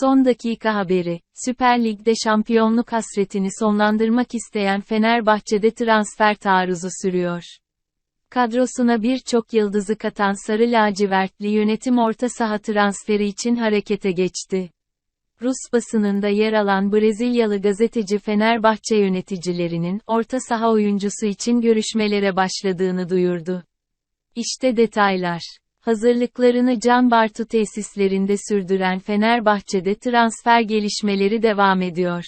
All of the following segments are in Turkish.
Son dakika haberi, Süper Lig'de şampiyonluk hasretini sonlandırmak isteyen Fenerbahçe'de transfer taarruzu sürüyor. Kadrosuna birçok yıldızı katan Sarı Lacivertli yönetim orta saha transferi için harekete geçti. Rus basınında yer alan Brezilyalı gazeteci Fenerbahçe yöneticilerinin orta saha oyuncusu için görüşmelere başladığını duyurdu. İşte detaylar. Hazırlıklarını Can Bartu tesislerinde sürdüren Fenerbahçe'de transfer gelişmeleri devam ediyor.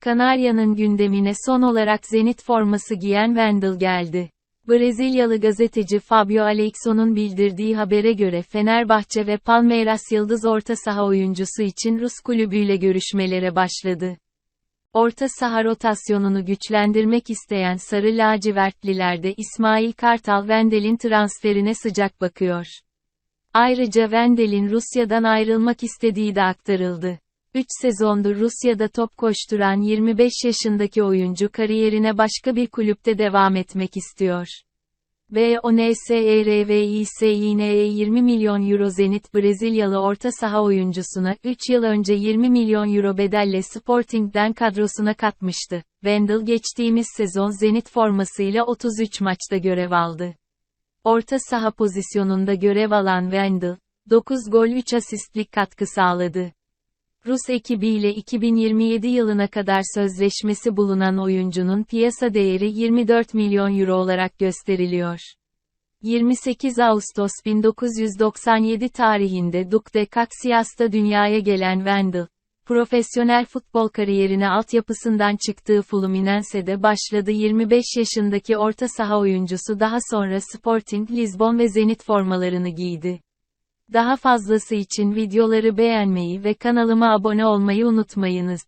Kanarya'nın gündemine son olarak Zenit forması giyen Wendel geldi. Brezilyalı gazeteci Fabio Aleixo'nun bildirdiği habere göre Fenerbahçe ve Palmeiras yıldız orta saha oyuncusu için Rus kulübüyle görüşmelere başladı. Orta saha rotasyonunu güçlendirmek isteyen Sarı Lacivertliler de İsmail Kartal Wendel'in transferine sıcak bakıyor. Ayrıca Wendel'in Rusya'dan ayrılmak istediği de aktarıldı. 3 sezondur Rusya'da top koşturan 25 yaşındaki oyuncu kariyerine başka bir kulüpte devam etmek istiyor. BONSERVİSİN'e 20 milyon euro Zenit Brezilyalı orta saha oyuncusuna 3 yıl önce 20 milyon euro bedelle Sporting'den kadrosuna katmıştı. Wendel geçtiğimiz sezon Zenit formasıyla 33 maçta görev aldı. Orta saha pozisyonunda görev alan Wendel, 9 gol 3 asistlik katkı sağladı. Rus ekibiyle 2027 yılına kadar sözleşmesi bulunan oyuncunun piyasa değeri 24 milyon euro olarak gösteriliyor. 28 Ağustos 1997 tarihinde Duc de Caxias'ta dünyaya gelen Wendel, profesyonel futbol kariyerine altyapısından çıktığı Fluminense'de başladı 25 yaşındaki orta saha oyuncusu daha sonra Sporting Lisbon ve Zenit formalarını giydi. Daha fazlası için videoları beğenmeyi ve kanalıma abone olmayı unutmayınız.